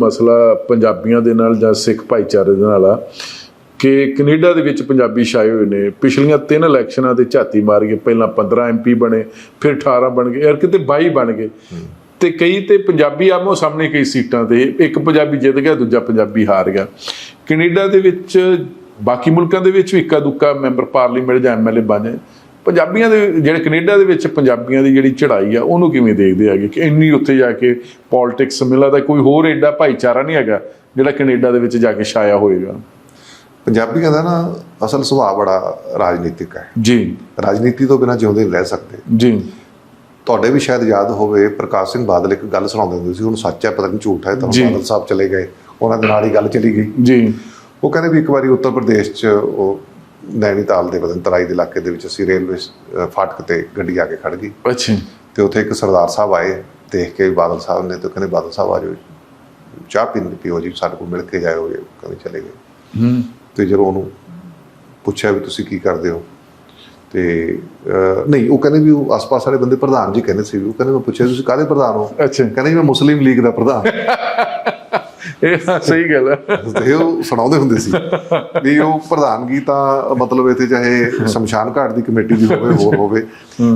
ਮਸਲਾ ਪੰਜਾਬੀਆਂ ਦੇ ਨਾਲ ਜਾਂ ਸਿੱਖ ਭਾਈਚਾਰੇ ਦੇ ਨਾਲ ਆ ਕਿ ਕੈਨੇਡਾ ਦੇ ਵਿੱਚ ਪੰਜਾਬੀ ਛਾਏ ਹੋਏ ਨੇ। ਪਿਛਲੀਆਂ ਤਿੰਨ ਇਲੈਕਸ਼ਨਾਂ ਤੇ ਝਾਤੀ ਮਾਰ ਕੇ ਪਹਿਲਾਂ 15 ਐਮਪੀ ਬਣੇ, ਫਿਰ 18 ਬਣ ਗਏ, ਯਾਰ ਕਿਤੇ 22 ਬਣ ਗਏ। ਤੇ ਕਈ ਤੇ ਪੰਜਾਬੀ ਆਮੋ ਸਾਹਮਣੇ ਕਈ ਸੀਟਾਂ ਤੇ, ਇੱਕ ਪੰਜਾਬੀ ਜਿੱਤ ਗਿਆ, ਦੂਜਾ ਪੰਜਾਬੀ ਹਾਰ ਗਿਆ। ਕੈਨੇਡਾ ਦੇ ਵਿੱਚ ਬਾਕੀ ਮੁਲਕਾਂ ਦੇ ਵਿੱਚ ਵੀ ਇੱਕਾ ਦੁੱਕਾ ਮੈਂਬਰ ਪਾਰਲੀਮੈਂਟ ਜਾਂ ਐਮਐਲਏ ਬਣੇ ਪੰਜਾਬੀਆਂ ਦੇ ਜਿਹੜੇ ਕੈਨੇਡਾ ਦੇ ਵਿੱਚ ਪੰਜਾਬੀਆਂ ਦੀ ਜਿਹੜੀ ਚੜ੍ਹਾਈ ਆ ਉਹਨੂੰ ਕਿਵੇਂ ਦੇਖਦੇ ਹੈਗੇ? ਕਿ ਇੰਨੀ ਉੱਥੇ ਜਾ ਕੇ ਪੋਲਿਟਿਕਸ ਮਿਲਦਾ ਤਾਂ ਕੋਈ ਹੋਰ ਐਡਾ ਭਾਈਚਾਰਾ ਨਹੀਂ ਹੈਗਾ ਜਿਹੜਾ ਕੈਨੇਡਾ ਦੇ ਵਿੱਚ ਜਾ ਕੇ ਛਾਇਆ ਹੋਏਗਾ? ਪੰਜਾਬੀਆਂ ਦਾ ਨਾ ਅਸਲ ਸੁਭਾਅ ਬੜਾ ਰਾਜਨੀਤਿਕ ਹੈ। ਜੀ। ਰਾਜਨੀਤੀ ਤੋਂ ਬਿਨਾਂ ਜਿਉਂਦੇ ਰਹਿ ਸਕਦੇ। ਜੀ। ਤੁਹਾਡੇ ਵੀ ਸ਼ਾਇਦ ਯਾਦ ਹੋਵੇ ਪ੍ਰਕਾਸ਼ ਸਿੰਘ ਬਾਦਲ ਇੱਕ ਗੱਲ ਸੁਣਾਉਂਦੇ ਹੁੰਦੇ ਸੀ ਉਹਨੂੰ ਸੱਚ ਹੈ ਪਤਾ ਨਹੀਂ ਝੂਠ ਹੈ ਤਾਂ। ਬਾਦਲ ਸਾਹਿਬ ਚਲੇ ਗਏ ਉਹਨਾਂ ਦੇ ਨਾਲ ਹੀ ਗੱਲ ਚਲੀ ਗਈ। ਜੀ। ਉਹ ਕਹਿੰਦੇ ਵੀ ਇੱਕ ਵਾਰੀ ਉੱਤਰ ਪ੍ਰਦੇਸ਼ 'ਚ ਉਹ ਨੈਣੀਤਾਲ ਦੇ ਬਦਨ ਤਰਾਈ ਦੇ ਇਲਾਕੇ ਦੇ ਵਿੱਚ ਅਸੀਂ ਰੇਲਵੇ ਫਾਟਕ ਤੇ ਗੱਡੀ ਆ ਕੇ ਖੜ ਗਈ। ਅੱਛਾ ਤੇ ਉੱਥੇ ਇੱਕ ਸਰਦਾਰ ਸਾਹਿਬ ਆਏ ਦੇਖ ਕੇ ਬਾਦਲ ਸਾਹਿਬ ਨੇ ਤੇ ਕਹਿੰਦੇ ਬਾਦਲ ਸਾਹਿਬ ਆ ਜਾਓ ਚਾਹ ਪੀਣ ਪੀਓ ਜੀ ਸਾਡੇ ਕੋਲ ਮਿਲ ਕੇ ਜਾਇਓ ਇਹ ਕਹਿੰਦੇ ਚਲੇ ਗਏ। ਹੂੰ। ਤੇ ਜਦੋਂ ਉਹਨੂੰ ਪੁੱਛਿਆ ਵੀ ਤੁਸੀਂ ਕੀ ਕਰਦੇ ਹੋ ਤੇ ਨਹੀਂ ਉਹ ਕਹਿੰਦੇ ਵੀ ਉਹ ਆਸ-ਪਾਸ ਵਾਲੇ ਬੰਦੇ ਪ੍ਰਧਾਨ ਜੀ ਕਹਿੰਦੇ ਸੀ ਉਹ ਕਹਿੰਦੇ ਮੈਂ ਪੁੱਛਿਆ ਤੁਸੀਂ ਕਾਹਦੇ ਪ੍ਰਧਾਨ ਹੋ? ਅੱਛਾ। ਕਹਿੰਦੇ ਜੀ ਮੈਂ ਮੁਸਲਿਮ ਲੀਗ ਦਾ ਪ੍ਰਧਾਨ। ਇਹ ਸਹੀ ਗੱਲ ਹੈ ਤੇ ਉਹ ਸੁਣਾਉਂਦੇ ਹੁੰਦੇ ਸੀ ਵੀ ਉਹ ਪ੍ਰਧਾਨਗੀ ਤਾਂ ਮਤਲਬ ਇੱਥੇ ਚਾਹੇ ਸ਼ਮਸ਼ਾਨ ਘਾਟ ਦੀ ਕਮੇਟੀ ਦੀ ਹੋਵੇ ਹੋਰ ਹੋਵੇ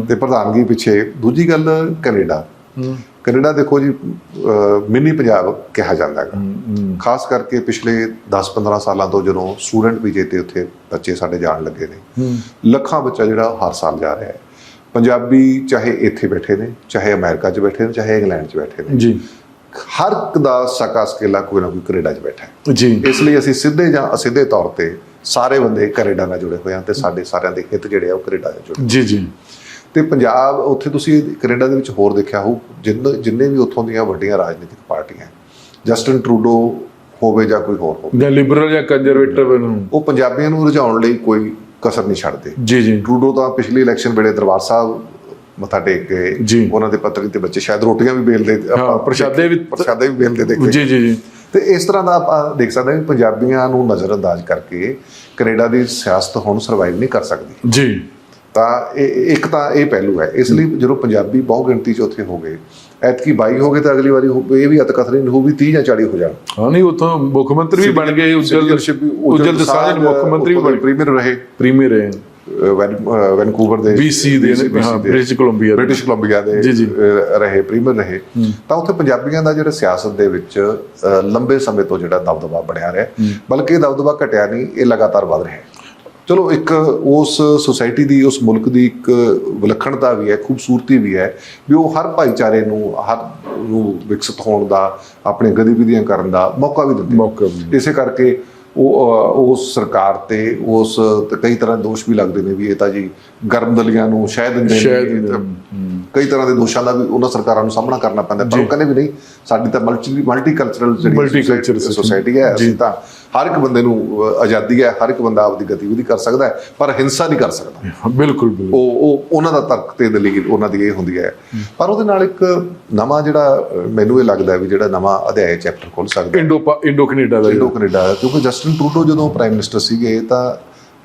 ਤੇ ਪ੍ਰਧਾਨਗੀ ਪਿੱਛੇ ਦੂਜੀ ਗੱਲ ਕੈਨੇਡਾ। ਕੈਨੇਡਾ ਦੇਖੋ ਜੀ ਮਿੰਨੀ ਪੰਜਾਬ ਕਿਹਾ ਜਾਂਦਾ ਹੈ ਖਾਸ ਕਰਕੇ ਪਿਛਲੇ 10-15 ਸਾਲਾਂ ਤੋਂ ਜਦੋਂ ਸਟੂਡੈਂਟ ਵੀਜ਼ੇ ਤੇ ਉੱਥੇ ਬੱਚੇ ਸਾਡੇ ਜਾਣ ਲੱਗੇ ਨੇ ਲੱਖਾਂ ਬੱਚਾ ਜਿਹੜਾ ਹਰ ਸਾਲ ਜਾ ਰਿਹਾ ਹੈ। ਪੰਜਾਬੀ ਚਾਹੇ ਇੱਥੇ ਬੈਠੇ ਨੇ ਚਾਹੇ ਅਮਰੀਕਾ 'ਚ ਬੈਠੇ ਨੇ ਚਾਹੇ ਇੰਗਲੈਂਡ 'ਚ ਬੈਠੇ ਨੇ। ਜੀ। ਹਰ ਇੱਕ ਦਾ ਸਕਾ ਸਕੇਲਾ ਕੋਈ ਨਾ ਕੋਈ ਕੈਨੇਡਾ 'ਚ ਬੈਠਾ ਹੈ। ਜੀ। ਇਸ ਲਈ ਅਸੀਂ ਸਿੱਧੇ ਜਾਂ ਅਸਿੱਧੇ ਤੌਰ ਤੇ ਸਾਰੇ ਬੰਦੇ ਕੈਨੇਡਾ ਨਾਲ ਜੁੜੇ ਹੋਏ ਹਾਂ ਤੇ ਸਾਡੇ ਸਾਰਿਆਂ ਦੇ ਹਿੱਤ ਜਿਹੜੇ ਆ ਉਹ ਕੈਨੇਡਾ ਨਾਲ ਜੁੜੇ ਜੀ ਜੀ। ਤੇ ਪੰਜਾਬ ਉੱਥੇ ਤੁਸੀਂ ਕੈਨੇਡਾ ਦੇ ਵਿੱਚ ਹੋਰ ਦੇਖਿਆ ਹੋ ਜਿੰਨੇ ਜਿੰਨੇ ਵੀ ਉੱਥੋਂ ਦੀਆਂ ਵੱਡੀਆਂ ਰਾਜਨੀਤਿਕ ਪਾਰਟੀਆਂ ਜਸਟਨ ਟਰੂਡੋ ਹੋਵੇ ਜਾਂ ਕੋਈ ਹੋਰ ਹੋਵੇ। ਜਾਂ ਲਿਬਰਲ ਜਾਂ ਕੰਜ਼ਰਵੇਟਿਵ ਨੂੰ ਉਹ ਪੰਜਾਬੀਆਂ ਨੂੰ ਰੁਝਾਉਣ ਲਈ ਕੋਈ ਕਸਰ ਨਹੀਂ ਛੱਡਦੇ। ਜੀ ਜੀ। ਟਰੂਡੋ ਤਾਂ ਪਿਛਲੀ ਇਲੈਕਸ਼ਨ ਵੇਲੇ ਦਰਬਾਰ ਸਾਹਿਬ ਮੱਥਾ ਟੇਕ ਜੀ। ਉਹਨਾਂ ਦੇ ਪੱਤਰੀ ਤੇ ਬੱਚੇ ਸ਼ਾਇਦ ਰੋਟੀਆਂ ਵੀ ਬੇਲਦੇ ਹਾਂ, ਪ੍ਰਸ਼ਾਦੇ ਵੀ- ਪ੍ਰਸ਼ਾਦੇ ਵੀ ਬੇਲਦੇ ਦੇਖੇ। ਜੀ ਜੀ ਜੀ। ਤੇ ਇਸ ਤਰ੍ਹਾਂ ਦਾ ਆਪਾਂ ਦੇਖ ਸਕਦੇ ਹਾਂ ਕਿ ਪੰਜਾਬੀਆਂ ਨੂੰ ਨਜ਼ਰਅੰਦਾਜ਼ ਕਰਕੇ ਕੈਨੇਡਾ ਦੀ ਸਿਆਸਤ ਹੁਣ ਸਰਵਾਈਵ ਨਹੀਂ ਕਰ ਸਕਦੀ। ਜੀ। ਤਾਂ ਇਹ ਇੱਕ ਤਾਂ ਇਹ ਪਹਿਲੂ ਹੈ। ਇਸ ਲਈ ਜਦੋਂ ਪੰਜਾਬੀ ਬਹੁ ਗਿਣਤੀ 'ਚ ਉੱਥੇ ਹੋ ਗਏ ਐਤਕੀ 22 ਹੋ ਗਏ ਤਾਂ ਅਗਲੀ ਵਾਰੀ ਇਹ ਵੀ ਅਤਕਥਨੀ ਨਹੀਂ ਹੋਊਗੀ 30 ਜਾਂ 40 ਹੋ ਜਾਣ। ਹਾਂ ਨਹੀਂ ਉਥੋਂ ਮੁੱਖ ਮੰਤਰੀ ਵੀ ਬਣ ਗਏ ਉਜਲ ਉਜਲ ਦਸਾਂਝ ਮੁੱਖ ਮੰਤਰੀ ਵੀ ਬਣ ਪ੍ਰੀਮੀਅਰ ਰਹੇ। ਪ੍ਰੀਮੀਅਰ ਹੈ ਅਹ ਵੈਨ- ਅਹ ਵੈਨਕੂਵਰ ਦੇ BC ਦੇ ਬ੍ਰਿਟਿਸ਼ ਕੋਲੰਬੀਆ। ਬ੍ਰਿਟਿਸ਼ ਕੋਲੰਬੀਆ ਦੇ ਰਹੇ ਪ੍ਰੀਮੀਅਰ ਰਹੇ। ਤਾਂ ਉੱਥੇ ਪੰਜਾਬੀਆਂ ਦਾ ਜਿਹੜਾ ਸਿਆਸਤ ਦੇ ਵਿੱਚ ਲੰਬੇ ਸਮੇਂ ਤੋਂ ਜਿਹੜਾ ਦਬਦਬਾ ਬਣਿਆ ਰਿਹਾ। ਬਲਕਿ ਇਹ ਦਬਦਬਾ ਘਟਿਆ ਨਹੀਂ ਇਹ ਲਗਾਤਾਰ ਵਧ ਰਿਹਾ ਹੈ। ਚਲੋ ਇੱਕ ਉਸ ਸੁਸਾਇਟੀ ਦੀ ਉਸ ਮੁਲਕ ਦੀ ਇੱਕ ਵਿਲੱਖਣਤਾ ਵੀ ਹੈ ਖੂਬਸੂਰਤੀ ਵੀ ਹੈ ਵੀ ਉਹ ਹਰ ਭਾਈਚਾਰੇ ਨੂੰ ਹਰ ਨੂੰ ਵਿਕਸਿਤ ਹੋਣ ਦਾ ਆਪਣੇ ਗਤੀਵਿਧੀਆਂ ਕਰਨ ਦਾ ਮੌਕਾ ਵੀ ਦਿੰਦੇ। ਇਸੇ ਕਰਕੇ ਉਹ ਉਸ ਸਰਕਾਰ ਤੇ ਉਸ ਤੇ ਕਈ ਤਰ੍ਹਾਂ ਦੇ ਦੋਸ਼ ਵੀ ਲੱਗਦੇ ਨੇ ਵੀ ਇਹ ਤਾਂ ਜੀ ਗਰਮ ਦਲੀਆਂ ਨੂੰ ਸ਼ਹਿਦ ਦਿੰਦੇ ਨੇ। ਕਈ ਤਰ੍ਹਾਂ ਦੇ ਦੋਸ਼ਾਂ ਦਾ ਵੀ ਉਹਨਾਂ ਸਰਕਾਰਾਂ ਨੂੰ ਸਾਹਮਣਾ ਕਰਨਾ ਪੈਂਦਾ ਪਰ ਉਹ ਕਹਿੰਦੇ ਵੀ ਨਹੀਂ ਸਾਡੀ ਤਾਂ ਮਲਟੀ ਮਲਟੀਕਲਚਰਲ Multicultural ਜਿਹੜੀ ਸੋਸਾਇਟੀ ਹੈ ਅਸੀਂ ਤਾਂ ਹਰ ਇੱਕ ਬੰਦੇ ਨੂੰ ਆਜ਼ਾਦੀ ਹੈ ਹਰ ਇੱਕ ਬੰਦਾ ਆਪਦੀ ਗਤੀਵਿਧੀ ਕਰ ਸਕਦਾ ਹੈ ਪਰ ਹਿੰਸਾ ਨਹੀਂ ਕਰ ਸਕਦਾ। ਬਿਲਕੁਲ ਬਿਲਕੁਲ। ਉਹ ਉਹ ਉਹਨਾਂ ਦਾ ਤਰਕ ਤੇ ਦਲੀਲ ਉਹਨਾਂ ਦੀ ਇਹ ਹੁੰਦੀ ਹੈ। ਪਰ ਉਹਦੇ ਨਾਲ ਇੱਕ ਨਵਾਂ ਜਿਹੜਾ ਮੈਨੂੰ ਇਹ ਲੱਗਦਾ ਵੀ ਜਿਹੜਾ ਨਵਾਂ ਅਧਿਆਇ ਚੈਪਟਰ ਖੁੱਲ ਸਕਦਾ ਇੰਡੋ ਇੰਡੋ ਕੈਨੇਡਾ ਦਾ ਇੰਡੋ ਕੈਨੇਡਾ। ਕਿਉਂਕਿ ਜਸਟਿਨ ਟਰੂਡੋ ਜਦੋਂ ਪ੍ਰਾਈਮ ਮਿਨਿਸਟਰ ਸੀਗੇ ਤਾਂ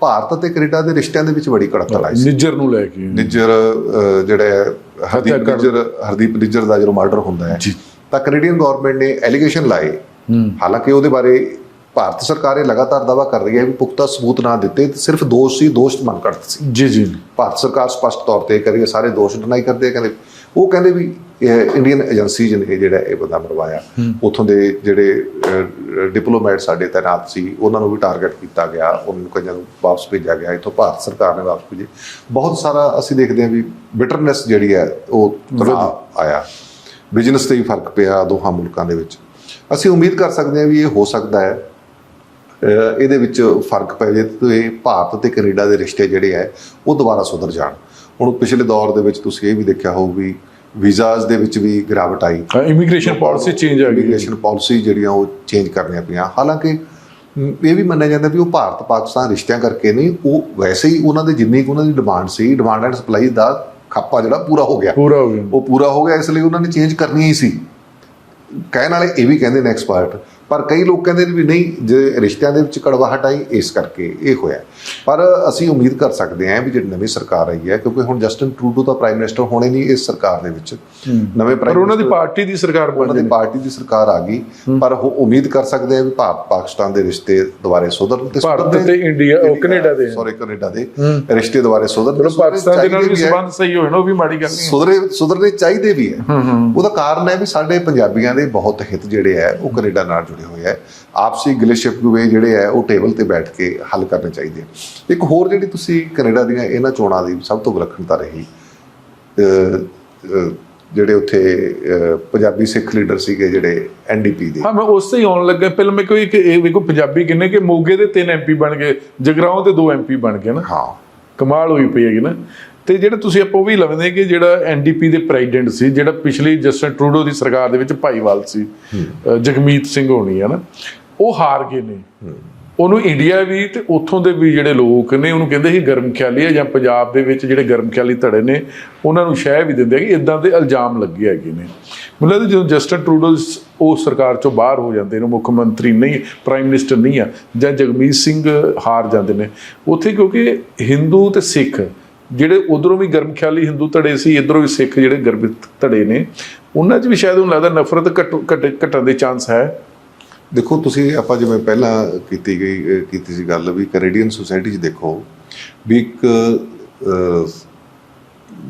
ਭਾਰਤ ਅਤੇ ਕੈਨੇਡਾ ਦੇ ਰਿਸ਼ਤਿਆਂ ਦੇ ਵਿੱਚ ਬੜੀ ਕੜਤਲ ਆਈ ਸੀ। ਨਿੱਜਰ ਨੂੰ ਲੈ ਕੇ। ਨਿੱਜਰ ਜਿਹੜਾ ਹਰਦੀਪ। ਨਿੱਜਰ ਹਰਦੀਪ ਨਿੱਜਰ ਦਾ ਜਦੋਂ ਮਰਡਰ ਹੁੰਦਾ ਹੈ। ਤਾਂ ਕੈਨੇਡੀਅਨ ਗਵਰਨਮੈਂਟ ਨੇ ਐਲੀਗੇਸ਼ਨ ਲਾਏ। ਹਾਲਾਂਕਿ ਉਹਦੇ ਬਾਰੇ ਭਾਰਤ ਸਰਕਾਰ ਇਹ ਲਗਾਤਾਰ ਦਾਵਾ ਕਰ ਰਹੀ ਹੈ ਵੀ ਪੁਖਤਾ ਸਬੂਤ ਨਾ ਦਿੱਤੇ ਤੇ ਸਿਰਫ ਦੋਸ਼ ਸੀ ਦੋਸ਼ ਮੰਨ ਕਰਦੇ ਸੀ। ਜੀ ਜੀ। ਭਾਰਤ ਸਰਕਾਰ ਸਪਸ਼ਟ ਤੌਰ ਤੇ ਕਰੀਏ ਸਾਰੇ ਦੋਸ਼ ਡਿਨਾਈ ਕਰਦੇ ਕਹਿੰਦੇ ਉਹ ਕਹਿੰਦੇ ਵੀ ਇੰਡੀਅਨ ਏਜੰਸੀ ਨੇ ਜਿਹੜਾ ਇਹ ਬੰਦਾ ਮਰਵਾਇਆ ਉਥੋਂ ਦੇ ਜਿਹੜੇ ਡਿਪਲੋਮੈਟ ਸਾਡੇ ਤੈਨਾਤ ਸੀ ਉਹਨਾਂ ਨੂੰ ਵੀ ਟਾਰਗੇਟ ਕੀਤਾ ਗਿਆ ਉਹਨਾਂ ਨੂੰ ਕਈਆਂ ਨੂੰ ਵਾਪਸ ਭੇਜਿਆ ਗਿਆ ਇਥੋਂ ਭਾਰਤ ਸਰਕਾਰ ਨੇ ਵਾਪਸ ਭੇਜੇ ਬਹੁਤ ਸਾਰਾ ਅਸੀਂ ਦੇਖਦੇ ਹਾਂ ਵੀ ਬਿਟਰਨੈਸ ਜਿਹੜੀ ਹੈ ਉਹ ਆਇਆ। ਬਿਜ਼ਨਸ ਤੇ ਵੀ ਫ਼ਰਕ ਪਿਆ ਦੋਹਾਂ ਮੁਲਕਾਂ ਦੇ ਵਿੱਚ। ਅਸੀਂ ਉਮੀਦ ਕਰ ਸਕਦੇ ਹਾਂ ਵੀ ਇਹ ਹੋ ਸਕਦਾ ਹੈ। ਇਹਦੇ ਵਿੱਚ ਫ਼ਰਕ ਪੈ ਜੇ ਤੇ ਭਾਰਤ ਤੇ ਕੈਨੇਡਾ ਦੇ ਰਿਸ਼ਤੇ ਜਿਹੜੇ ਹੈ ਉਹ ਦੁਬਾਰਾ ਸੁਧਰ ਜਾਣ। ਹੁਣ ਪਿਛਲੇ ਦੌਰ ਦੇ ਵਿੱਚ ਤੁਸੀਂ ਇਹ ਵੀ ਦੇਖਿਆ ਹੋਊ ਵੀ ਵੀਜ਼ਾਸ ਦੇ ਵਿੱਚ ਵੀ ਗਿਰਾਵਟ ਆਈ। ਇਮੀਗ੍ਰੇਸ਼ਨ ਪਾਲਿਸੀ ਚੇਂਜ ਆ ਗਈ। ਇਮੀਗ੍ਰੇਸ਼ਨ ਪਾਲਿਸੀ ਜਿਹੜੀਆਂ ਉਹ ਚੇਂਜ ਕਰਨੀਆਂ ਪਈਆਂ। ਹਾਲਾਂਕਿ ਇਹ ਵੀ ਮੰਨਿਆ ਜਾਂਦਾ ਵੀ ਉਹ ਭਾਰਤ ਪਾਕਿਸਤਾਨ ਰਿਸ਼ਤਿਆਂ ਕਰਕੇ ਨਹੀਂ ਉਹ ਵੈਸੇ ਹੀ ਉਹਨਾਂ ਦੇ ਜਿੰਨੀ ਕੁ ਉਹਨਾਂ ਦੀ ਡਿਮਾਂਡ ਸੀ ਡਿਮਾਂਡ ਐਂਡ ਸਪਲਾਈ ਦਾ ਖਾਪਾ ਜਿਹੜਾ ਪੂਰਾ ਹੋ ਗਿਆ। ਪੂਰਾ ਹੋ ਗਿਆ। ਉਹ ਪੂਰਾ ਹੋ ਗਿਆ ਇਸ ਲਈ ਉਹਨਾਂ ਨੇ ਚੇਂਜ ਕਰਨੀ ਹੀ ਸੀ। ਕਹਿਣ ਵਾਲੇ ਇਹ ਵੀ ਕਹਿੰਦੇ ਨੇ ਐਕਸਪਰਟ ਪਰ ਕਈ ਲੋਕ ਕਹਿੰਦੇ ਨੇ ਵੀ ਨਹੀਂ ਜੇ ਰਿਸ਼ਤਿਆਂ ਦੇ ਵਿੱਚ ਕੜਵਾਹਟ ਆਈ ਇਸ ਕਰਕੇ ਇਹ ਹੋਇਆ। ਪਰ ਅਸੀਂ ਉਮੀਦ ਕਰ ਸਕਦੇ ਹਾਂ ਵੀ ਜਿਹੜੀ ਨਵੀਂ ਸਰਕਾਰ ਆਈ ਹੈ ਕਿਉਂਕਿ ਹੁਣ ਜਸਟਨ ਟਰੂਡੋ ਦਾ ਪ੍ਰਾਈਮ ਮਿਨਿਸਟਰ ਹੋਣੇ ਨਹੀਂ ਇਸ ਸਰਕਾਰ ਦੇ ਵਿੱਚ। ਨਵੇਂ ਪਰ ਪ੍ਰਾਈਮ ਉਹਨਾਂ ਦੀ ਪਾਰਟੀ ਦੀ ਸਰਕਾਰ ਬਣ ਉਹਨਾਂ ਦੀ ਪਾਰਟੀ ਦੀ ਸਰਕਾਰ ਆ ਗਈ। ਪਰ ਉਹ ਉਮੀਦ ਕਰ ਸਕਦੇ ਆ ਵੀ ਭਾਰਤ ਪਾਕਿਸਤਾਨ ਦੇ ਰਿਸ਼ਤੇ ਦੁਬਾਰੇ ਸੁਧਰਨ ਤੇ ਭਾਰਤ ਤੇ ਇੰਡੀਆ ਉਹ ਕੈਨੇਡਾ ਦੇ। ਸੌਰੀ ਕੈਨੇਡਾ ਦੇ ਰਿਸ਼ਤੇ ਦੁਬਾਰੇ ਸੁਧਰਨ ਪਾਕਿਸਤਾਨ ਦੇ ਨਾਲ ਵੀ ਹੈ। ਸਬੰਧ ਸਹੀ ਹੋਣ ਉਹ ਵੀ ਮਾੜੀ ਗੱਲ ਨਹੀਂ ਸੁਧਰੇ ਸੁਧਰਨੇ ਚਾਹੀਦੇ ਵੀ ਹੈ। ਉਹਦਾ ਕਾਰਨ ਹੈ ਵੀ ਸਾਡੇ ਪੰਜਾਬੀਆਂ ਦੇ ਬਹੁਤ ਹਿੱਤ ਜਿਹੜੇ ਹੈ ਉਹ ਕੈਨੇਡਾ ਨਾਲ ਜੁੜੇ ਹੋਏ ਹੈ ਆਪਸੀ ਗਿਲੇ ਸ਼ਿਕਵੇ ਜਿਹੜੇ ਹੈ ਉਹ ਟੇਬਲ ਤੇ ਬੈਠ ਕੇ ਹੱਲ ਕਰਨੇ ਚਾਹੀਦੇ ਇੱਕ ਹੋਰ ਜਿਹੜੀ ਤੁਸੀਂ ਕੈਨੇਡਾ ਦੀਆਂ ਇਹਨਾਂ ਚੋਣਾਂ ਦੀ ਸਭ ਤੋਂ ਵਿਲੱਖਣਤਾ ਰਹੀ ਜਿਹੜੇ ਉੱਥੇ ਪੰਜਾਬੀ ਸਿੱਖ ਲੀਡਰ ਸੀਗੇ ਜਿਹੜੇ ਐਨਡੀਪੀ ਦੇ। ਹਾਂ ਮੈਂ ਉਸ ਤੇ ਹੀ ਆਉਣ ਲੱਗਾ। ਪਹਿਲਾਂ ਮੈਂ ਕੋਈ ਇਹ ਵੇਖੋ ਪੰਜਾਬੀ ਕਿੰਨੇ ਕਿ ਮੋਗੇ ਦੇ ਤਿੰਨ ਐਮਪੀ ਬਣ ਗਏ ਜਗਰਾਉਂ ਦੇ ਦੋ ਐਮਪੀ ਬਣ ਗਏ ਨਾ। ਹਾਂ। ਕਮਾਲ ਹੋਈ ਪਈ ਹੈਗੀ ਨਾ। ਤੇ ਜਿਹੜਾ ਤੁਸੀਂ ਆਪਾਂ ਉਹ ਵੀ ਲਵੰਦੇ ਕਿ ਜਿਹੜਾ ਐਨਡੀਪੀ ਦੇ ਪ੍ਰੈਜ਼ੀਡੈਂਟ ਸੀ, ਜਿਹੜਾ ਪਿਛਲੀ ਜਸਟਨ ਟਰੂਡੋ ਦੀ ਸਰਕਾਰ ਦੇ ਵਿੱਚ ਭਾਈਵਾਲ ਸੀ ਜਗਮੀਤ ਸਿੰਘ ਹੋਣੀ, ਹੈ ਨਾ? ਉਹ ਹਾਰ ਗਏ ਨੇ। ਉਹਨੂੰ ਇੰਡੀਆ ਵੀ ਤੇ ਉੱਥੋਂ ਦੇ ਵੀ ਜਿਹੜੇ ਲੋਕ ਨੇ, ਉਹਨੂੰ ਕਹਿੰਦੇ ਸੀ ਗਰਮ ਖਿਆਲੀ ਹੈ ਜਾਂ ਪੰਜਾਬ ਦੇ ਵਿੱਚ ਜਿਹੜੇ ਗਰਮ ਖਿਆਲੀ ਧੜੇ ਨੇ, ਉਹਨਾਂ ਨੂੰ ਸ਼ਹਿ ਵੀ ਦਿੰਦੇ ਆ ਕਿ ਇਦਾਂ ਦੇ ਇਲਜ਼ਾਮ ਲੱਗੇ ਹੈਗੇ ਨੇ। ਮੈਨੂੰ ਲੱਗਦਾ ਜਦੋਂ ਜਸਟਨ ਟਰੂਡੋ ਸ- ਉਹ ਸਰਕਾਰ ਚੋਂ ਬਾਹਰ ਹੋ ਜਾਂਦੇ ਨੇ, ਮੁੱਖ ਮੰਤਰੀ ਨਹੀਂ ਪ੍ਰਾਈਮ ਮਿਨਿਸਟਰ ਨਹੀਂ ਆ, ਜਾਂ ਜਗਮੀਤ ਸਿੰਘ ਹਾਰ ਜਾਂਦੇ ਨੇ, ਉੱਥੇ ਕਿਉਂਕਿ ਹਿੰਦੂ ਤੇ ਸਿੱਖ ਜਿਹੜੇ ਉਧਰੋਂ ਵੀ ਗਰਮ ਖਿਆਲੀ ਹਿੰਦੂ ਧੜੇ ਸੀ ਇਧਰੋਂ ਵੀ ਸਿੱਖ ਜਿਹੜੇ ਗਰਮ ਧੜੇ ਨੇ ਉਹਨਾਂ 'ਚ ਵੀ ਸ਼ਾਇਦ ਉਹਨੂੰ ਲੱਗਦਾ ਨਫ਼ਰਤ ਘਟ ਘਟ- ਘਟਣ ਦੇ ਚਾਂਸ ਹੈ। ਦੇਖੋ ਤੁਸੀਂ ਆਪਾਂ ਜਿਵੇਂ ਪਹਿਲਾਂ ਕੀਤੀ ਗਈ ਕੀਤੀ ਸੀ ਗੱਲ ਵੀ ਕੈਨੇਡੀਅਨ ਸੁਸਾਇਟੀ 'ਚ ਦੇਖੋ ਵੀ ਇੱਕ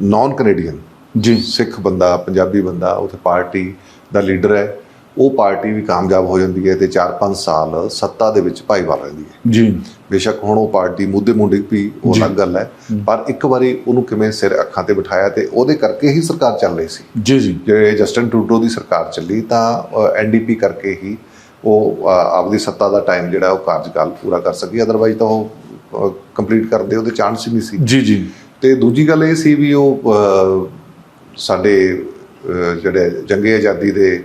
ਨਾਨ ਕੈਨੇਡੀਅਨ ਜੀ। ਸਿੱਖ ਬੰਦਾ ਪੰਜਾਬੀ ਬੰਦਾ ਉੱਥੇ ਪਾਰਟੀ ਦਾ ਲੀਡਰ ਹੈ। ਉਹ ਪਾਰਟੀ ਵੀ ਕਾਮਯਾਬ ਹੋ ਜਾਂਦੀ ਹੈ ਤੇ 4-5 ਸਾਲ ਸੱਤਾ ਦੇ ਵਿੱਚ ਭਾਈਵਾਲ ਰਹਿੰਦੀ ਹੈ। ਜੀ। ਬੇਸ਼ੱਕ ਹੁਣ ਉਹ ਪਾਰਟੀ ਮੁੱਦੇ ਮੁੰਡੇ ਵੀ ਉਹ ਅਲੱਗ ਗੱਲ ਹੈ ਪਰ ਇੱਕ ਵਾਰੀ ਉਹਨੂੰ ਕਿਵੇਂ ਸਿਰ ਅੱਖਾਂ ਤੇ ਬਿਠਾਇਆ ਤੇ ਉਹਦੇ ਕਰਕੇ ਹੀ ਸਰਕਾਰ ਚੱਲ ਰਹੀ ਸੀ। ਜੀ ਜੀ। ਜੇ ਜਸਟਨ ਟਰੂਡੋ ਦੀ ਸਰਕਾਰ ਚੱਲੀ ਤਾਂ ਐਨਡੀਪੀ ਕਰਕੇ ਹੀ ਉਹ ਆਪਦੀ ਸੱਤਾ ਦਾ ਟਾਈਮ ਜਿਹੜਾ ਉਹ ਕਾਰਜਕਾਲ ਪੂਰਾ ਕਰ ਸਕੀ ਅਦਰਵਾਈਜ਼ ਤਾਂ ਉਹ ਕੰਪਲੀਟ ਕਰਦੇ ਉਹਦੇ ਚਾਂਸ ਹੀ ਨਹੀਂ ਸੀ। ਜੀ ਜੀ। ਤੇ ਦੂਜੀ ਗੱਲ ਇਹ ਸੀ ਵੀ ਉਹ ਸਾਡੇ ਜਿਹੜੇ ਜੰਗੀ ਆਜ਼ਾਦੀ ਦੇ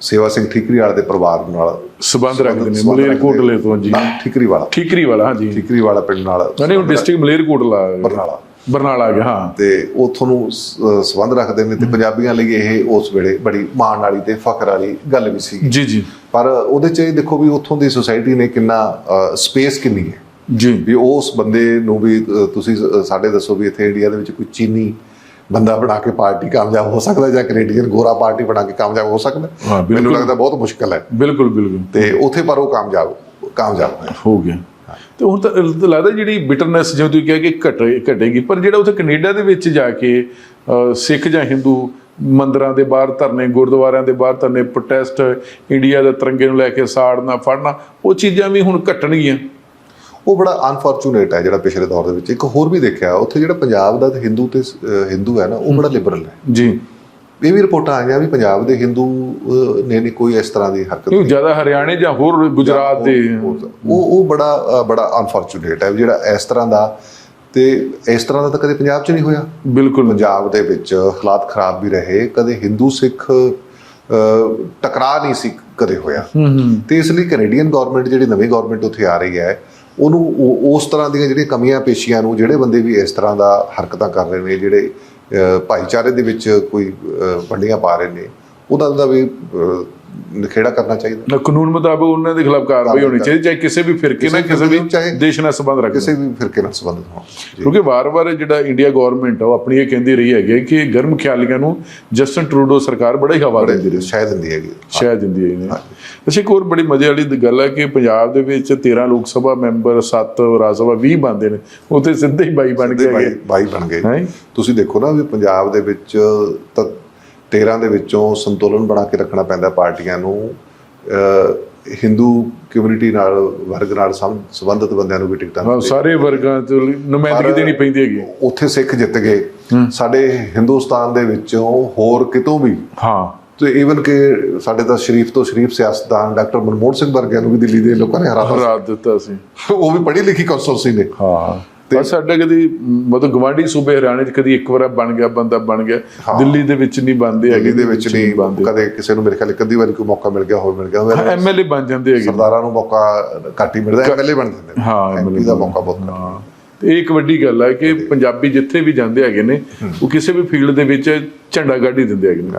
ਸੇਵਾ ਸਿੰਘ ਠੀਕਰੀ ਵਾਲੇ ਦੇ ਪਰਿਵਾਰ ਨਾਲ ਸਬੰਧ ਰੱਖਦੇ ਨੇ ਸੰਬੰਧ ਮਲੇਰ ਰੱਖਦੇ। ਕੋਟਲੇ ਤੋਂ ਜੀ। ਨਾ, ਠੀਕਰੀ ਵਾਲਾ। ਠੀਕਰੀ ਵਾਲਾ ਹਾਂ ਜੀ। ਠੀਕਰੀ ਵਾਲਾ ਪਿੰਡ ਨਾਲ ਨਹੀਂ ਉਹ ਡਿਸਟ੍ਰਿਕਟ ਮਲੇਰ ਕੋਟਲਾ ਬਰਨਾਲਾ ਬਰਨਾਲਾ ਗਿਆ ਹਾਂ। ਤੇ ਉਥੋਂ ਨੂੰ ਸੰਬੰਧ ਰੱਖਦੇ ਨੇ ਤੇ ਪੰਜਾਬੀਆਂ ਲਈ ਇਹ ਉਸ ਵੇਲੇ ਬੜੀ ਮਾਣ ਵਾਲੀ ਤੇ ਫਖਰ ਵਾਲੀ ਗੱਲ ਵੀ ਸੀ ਜੀ ਜੀ। ਪਰ ਉਹਦੇ ਚ ਇਹ ਦੇਖੋ ਵੀ ਉਥੋਂ ਦੀ ਸੁਸਾਇਟੀ ਨੇ ਕਿੰਨਾ ਸਪੇਸ ਕਿੰਨੀ ਹੈ। ਜੀ। ਵੀ ਉਸ ਬੰਦੇ ਨੂੰ ਵੀ ਤੁਸੀਂ ਸਾਡੇ ਦੱਸੋ ਵੀ ਇੱਥੇ ਇੰਡੀਆ ਦੇ ਵਿੱਚ ਕੋਈ ਚੀਨੀ ਬੰਦਾ ਬਣਾ ਕੇ ਪਾਰਟੀ ਕਾਮਯਾਬ ਹੋ ਸਕਦਾ ਜਾਂ ਕੈਨੇਡੀਅਨ ਗੋਰਾ ਪਾਰਟੀ ਬਣਾ ਕੇ ਕਾਮਯਾਬ ਹੋ ਸਕਦਾ। ਮੈਨੂੰ ਲੱਗਦਾ ਬਹੁਤ ਮੁਸ਼ਕਲ ਹੈ। ਬਿਲਕੁਲ ਬਿਲਕੁਲ। ਤੇ ਉੱਥੇ ਪਰ ਉਹ ਕਾਮਯਾਬ ਕਾਮਯਾਬ ਹੋ ਗਿਆ। ਤੇ ਹੁਣ ਤਾਂ ਲੱਗਦਾ ਜਿਹੜੀ ਬਿਟਰਨੈਸ ਜਿਵੇਂ ਤੁਸੀਂ ਕਿਹਾ ਕਿ ਘਟੇ ਘਟੇਗੀ ਪਰ ਜਿਹੜਾ ਉੱਥੇ ਕੈਨੇਡਾ ਦੇ ਵਿੱਚ ਜਾ ਕੇ ਸਿੱਖ ਜਾਂ ਹਿੰਦੂ ਮੰਦਰਾਂ ਦੇ ਬਾਹਰ ਧਰਨੇ ਗੁਰਦੁਆਰਿਆਂ ਦੇ ਬਾਹਰ ਧਰਨੇ ਪ੍ਰੋਟੈਸਟ ਇੰਡੀਆ ਦੇ ਤਿਰੰਗੇ ਨੂੰ ਲੈ ਕੇ ਸਾੜਨਾ ਫੜਨਾ ਉਹ ਚੀਜ਼ਾਂ ਵੀ ਹੁਣ ਘਟਣਗੀਆਂ। ਉਹ ਬੜਾ ਅਨਫੋਰਚੂਨੇਟ ਹੈ ਜਿਹੜਾ ਪਿਛਲੇ ਦੌਰ ਦੇ ਵਿੱਚ। ਇੱਕ ਹੋਰ ਵੀ ਦੇਖਿਆ ਉੱਥੇ ਜਿਹੜਾ ਪੰਜਾਬ ਦਾ ਤੇ ਹਿੰਦੂ ਤੇ ਹਿੰਦੂ ਹੈ ਨਾ ਉਹ ਬੜਾ ਲਿਬਰਲ ਹੈ। ਜੀ। ਇਹ ਵੀ ਰਿਪੋਰਟਾਂ ਆਈਆਂ ਵੀ ਪੰਜਾਬ ਦੇ ਹਿੰਦੂ ਨੇ ਨਹੀਂ ਕੋਈ ਇਸ ਤਰ੍ਹਾਂ ਦੀ ਹਰਕਤ ਕਿਉਂ ਜ਼ਿਆਦਾ ਹਰਿਆਣੇ ਜਾਂ ਹੋਰ ਗੁਜਰਾਤ ਦੇ ਉਹ ਉਹ ਬੜਾ ਬੜਾ ਅਨਫੋਰਚੂਨੇਟ ਹੈ ਜਿਹੜਾ ਇਸ ਤਰ੍ਹਾਂ ਦਾ ਤੇ ਇਸ ਤਰ੍ਹਾਂ ਦਾ ਤਾਂ ਕਦੇ ਪੰਜਾਬ 'ਚ ਨਹੀਂ ਹੋਇਆ। ਬਿਲਕੁਲ। ਪੰਜਾਬ ਦੇ ਵਿੱਚ ਹਾਲਾਤ ਖਰਾਬ ਵੀ ਰਹੇ ਕਦੇ ਹਿੰਦੂ ਸਿੱਖ ਅ, ਟਕਰਾਅ ਨਹੀਂ ਸੀ ਕਦੇ ਹੋਇਆ। ਹੂੰ ਹੂੰ। ਤੇ ਇਸ ਲਈ ਕੈਨੇਡੀਅਨ ਗਵਰਨਮੈਂਟ ਜਿਹੜੀ ਨਵੀਂ ਗਵਰਨਮੈਂਟ ਉੱਥੇ ਆ ਰਹੀ ਹੈ ਉਹਨੂੰ ਉਹ- ਉਸ ਤਰ੍ਹਾਂ ਦੀਆਂ ਜਿਹੜੀਆਂ ਕਮੀਆਂ ਪੇਸ਼ੀਆਂ ਨੂੰ ਜਿਹੜੇ ਬੰਦੇ ਵੀ ਇਸ ਤਰ੍ਹਾਂ ਦਾ ਹਰਕਤਾਂ ਕਰ ਰਹੇ ਨੇ ਜਿਹੜੇ ਭਾਈਚਾਰੇ ਦੇ ਵਿੱਚ ਕੋਈ ਵੰਡੀਆਂ ਪਾ ਰਹੇ ਨੇ ਉਹਦਾ ਦਾ ਵੀ ਨਿਖੇੜਾ ਕਰਨਾ ਚਾਹੀਦਾ। ਨਾ ਕਾਨੂੰਨ ਮੁਤਾਬਕ ਉਹਨਾਂ ਦੇ ਖਿਲਾਫ ਕਾਰਵਾਈ ਹੋਣੀ ਚਾਹੀਦੀ ਚਾਹੇ ਕਿਸੇ ਵੀ ਫਿਰਕੇ ਨਾਲ ਕਿਸੇ ਵੀ ਦੇਸ਼ ਨਾਲ ਸੰਬੰਧ ਰੱਖਦੇ ਕਿਸੇ ਵੀ ਫਿਰਕੇ ਨਾਲ ਸੰਬੰਧਿਤ ਹੋਣ ਜੀ। ਕਿਉਂਕਿ ਵਾਰ-ਵਾਰ ਜਿਹੜਾ ਇੰਡੀਆ ਗਵਰਨਮੈਂਟ ਆ ਉਹ ਆਪਣੀ ਇਹ ਕਹਿੰਦੀ ਰਹੀ ਹੈਗੀ ਹੈ ਕਿ ਗਰਮ ਖਿਆਲੀਆਂ ਨੂੰ ਜਸਟਨ ਟਰੂਡੋ ਸਰਕਾਰ ਬੜਾ ਹੀ ਹਵਾ ਦਿੰਦੀ ਰਹੀ ਸ਼ਾਇਦ ਹੁੰਦੀ ਹੈਗੀ ਸ਼ਾਇਦ ਦਿੰਦੀ ਹੈ। ਅੱਛਾ ਇੱਕ ਹੋਰ ਬੜੀ ਮਜ਼ੇ ਵਾਲੀ ਗੱਲ ਹੈ ਕਿ ਪੰਜਾਬ ਦੇ ਵਿੱਚ 13 ਲੋਕ ਸਭਾ ਮੈਂਬਰ 7 ਰਾਜ ਸਭਾ 20 ਬਣਦੇ ਨੇ। ਉੱਥੇ ਸਿੱਧੇ ਹੀ ਬਾਈ ਬਣ ਗਏ ਬਾਈ ਬਣ ਗਏ? ਤੁਸੀਂ ਦੇਖੋ ਨਾ ਵੀ ਪੰਜਾਬ ਦੇ ਵਿੱਚ ਤਾਂ 13 ਦੇ ਵਿੱਚੋਂ ਸੰਤੁਲਨ ਬਣਾ ਕੇ ਰੱਖਣਾ ਪੈਂਦਾ ਪਾਰਟੀਆਂ ਨੂੰ। ਹਿੰਦੂ ਕਮਿਊਨਿਟੀ ਨਾਲ ਵਰਗ ਨਾਲ ਸੰਬੰਧਿਤ ਬੰਦਿਆਂ ਨੂੰ ਵੀ ਟਿਕਟਾਂ ਹਾਂ ਸਾਰੇ ਵਰਗਾਂ ਤੋਂ ਨੁਮਾਇੰਦਗੀ ਦੇਣੀ ਪੈਂਦੀ ਹੈਗੀ। ਉੱਥੇ ਸਿੱਖ ਜਿੱਤ ਗਏ। ਸਾਡੇ ਹਿੰਦੁਸਤਾਨ ਦੇ ਵਿੱਚੋਂ ਹੋਰ ਕਿਤੋਂ ਵੀ ਹਾਂ। ਤੇ ਈਵਨ ਕਿ ਸਾਡੇ ਤਾਂ ਸ਼ਰੀਫ ਤੋਂ ਸ਼ਰੀਫ ਸਿਆਸਤਦਾਨ ਡਾਕਟਰ ਮਨਮੋਹਨ ਸਿੰਘ ਵਰਗਿਆਂ ਨੂੰ ਵੀ ਦਿੱਲੀ ਦੇ ਲੋਕਾਂ ਨੇ ਹਰਾ ਦਿੱਤਾ ਸੀ। ਉਹ ਵੀ ਪੜ੍ਹੀ ਲਿਖੀ ਕੌਂਸਲਸੀ ਨੇ। ਹਾਂ। ਪਰ ਸਾਡਾ ਕਦੀ ਮਤਲਬ ਗਵਾਂਢੀ ਸੂਬੇ ਹਰਿਆਣੇ 'ਚ ਕਦੀ ਇੱਕ ਵਾਰ ਬਣ ਗਿਆ ਬੰਦਾ ਬਣ ਗਿਆ। ਦਿੱਲੀ ਦੇ ਵਿੱਚ ਨਹੀਂ ਬਣਦੇ ਹੈਗੇ ਦੇ ਵਿੱਚ ਨਹੀਂ ਬਣਦੇ। ਕਦੇ ਕਿਸੇ ਨੂੰ ਮੇਰੇ ਖਿਆਲ ਇੱਕ ਅੱਧੀ ਵਾਰੀ ਕੋਈ ਮੌਕਾ ਮਿਲ ਗਿਆ ਹੋਰ ਮਿਲ ਗਿਆ। ਹੋਵੇ ਐਮਐਲਏ ਬਣ ਜਾਂਦੇ ਹੈਗੇ। ਸਰਦਾਰਾਂ ਨੂੰ ਮੌਕਾ ਘੱਟ ਹੀ ਮਿਲਦਾ ਐਮਐਲਏ ਬਣ ਜਾਂਦੇ ਹਾਂ ਐਮਪੀ ਦਾ ਮੌਕਾ ਬਹੁਤ ਹਾਂ। ਤੇ ਇਹ ਇੱਕ ਵੱਡੀ ਗੱਲ ਹੈ ਕਿ ਪੰਜਾਬੀ ਜਿੱਥੇ ਵੀ ਜਾਂਦੇ ਹੈਗੇ ਨੇ ਉਹ ਕਿਸੇ ਵੀ ਫੀਲਡ ਦੇ ਵਿੱਚ ਝੰਡਾ ਹੀ ਦਿੰਦੇ ਹੈਗੇ ਨੇ।